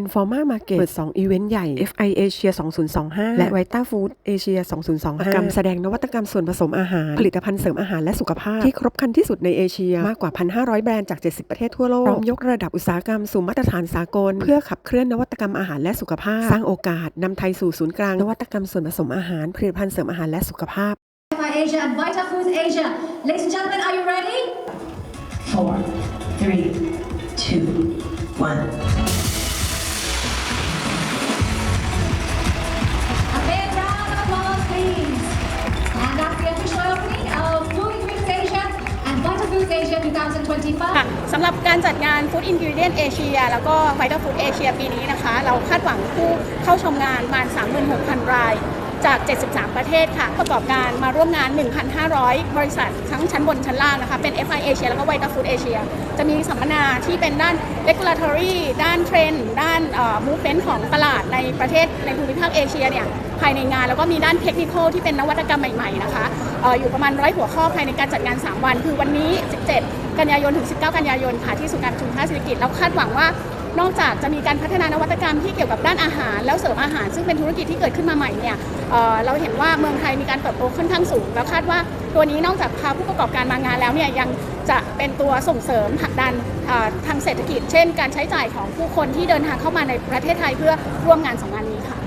Informa Market เปิด 2 อีเวนต์ใหญ่ FI Asia 2025 และ Vita Food Asia 2025กรรมแสดงนวัตกรรมส่วนผสมอาหาร ผลิตภัณฑ์เสริมอาหารและสุขภาพ ที่ครบครันที่สุดในเอเชียมากกว่า 1,500 แบรนด์จาก 70 ประเทศทั่วโลกพร้อมยกระดับอุตสาหกรรมสู่มาตรฐานสากล เพื่อขับเคลื่อนนวัตกรรมอาหารและสุขภาพ สร้างโอกาสนำไทยสู่ศูนย์กลางนวัตกรรมส่วนผสมอาหารผลิตภัณฑ์เสริมอาหารและสุขภาพ FI Asia and Vita Foods Asia. Ladies and gentlemen, are you ready? four, three, two, one. Food Asia ค่ะสำหรับการจัดงาน Food Ingredient Asia แล้วก็ Vital Food Asia ปีนี้นะคะ เราคาดหวังผู้เข้าชมงานประมาณ36,000 ราย จาก 73 ประเทศค่ะ ประกอบการมาร่วมงาน 1,500 บริษัททั้งชั้นบนชั้นล่างนะคะ เป็น FI Asia แล้วก็ Vital Food Asia จะมีสัมมนาที่เป็นด้าน regulatory ด้านเทรนด์ด้าน movement ของตลาดในประเทศในภูมิภาคเอเชียเนี่ยภายในงานแล้วก็มีด้านเทคนิคที่เป็นนวัตกรรมใหม่ๆนะคะอออยู่ประมาณร้อยหัวข้อภายในการจัดงาน 3 วัน คือวันนี้ 17 กันยายนถึง 19 กันยายนค่ะที่ศูนการประชุมท่าเศรษฐกิจเราคาดหวังว่า นอกจากจะมีการพัฒนานวัตกรรมที่เกี่ยวกับด้านอาหาร แล้วเสริมอาหาร ซึ่งเป็นธุรกิจที่เกิดขึ้นมาใหม่เนี่ยเเราเห็นว่าเมืองไทยมีการเติบโตค่อนข้างสูง แล้วคาดว่าตัวนี้นอกจากพาผู้ประกอบการมางานแล้วเนี่ยยังจะเป็นตัวส่งเสริมผลักดันทางเศรษฐกิจ เช่น การใช้จ่ายของผู้คนที่เดินทางเข้ามาในประเทศไทยเพื่อร่วมงานสองงานนี้ค่ะ